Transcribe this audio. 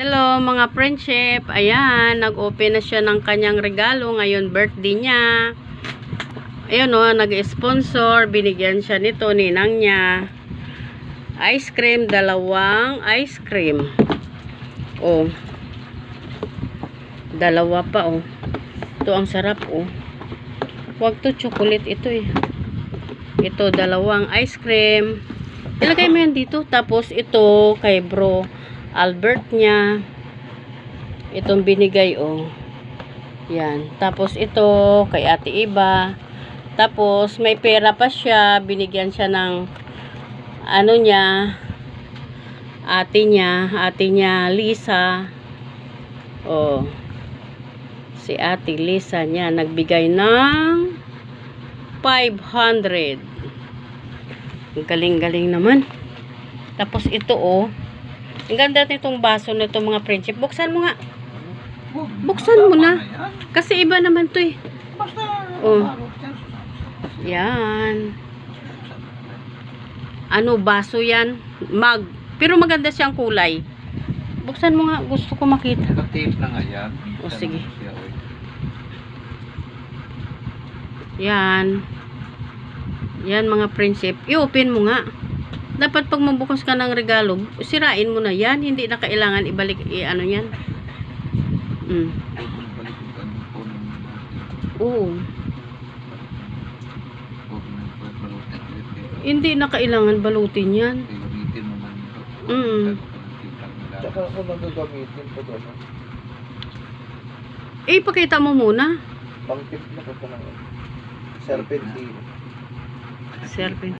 Hello mga friendship. Ayan, nag-open na siya ng kanyang regalo. Ngayon birthday niya. Ayun o, nag-sponsor. Binigyan siya nito, ninang niya. Ice cream, dalawang ice cream. Oh. Dalawa pa oh. Ito ang sarap oh. Huwag to chocolate ito eh. Ito, dalawang ice cream. Ilagay mo yan dito. Tapos ito, kay bro Albert niya. Itong binigay, oh. Yan. Tapos ito, kay ate Iba. Tapos, may pera pa siya. Binigyan siya ng, ano niya, ate niya, ate niya, Lisa. Oh. Si ate Lisa niya, nagbigay ng 500. Ang galing-galing naman. Tapos ito oh. Ang ganda nitong baso nito mga friendship. Buksan mo nga. Buksan mo na. Kasi iba naman to eh. Oh. yan. Ano, baso yan? Mag. Pero maganda siyang kulay. Buksan mo nga. Gusto ko makita. Naka-tape na nga yan. O, sige. Siya, oy. Yan. Yan mga friendship. I-open mo nga. Dapat pag mabukas ka ng regalo, sirain mo na yan. Hindi na kailangan ibalik, i ano yan. Mm. Mo. Oo. Nang eh. Hindi na kailangan balutin yan. Mm. Tsaka ako lang gagamitin no? Eh, pakita mo muna. Pang tip na ko ito ng serpentine. Serpent.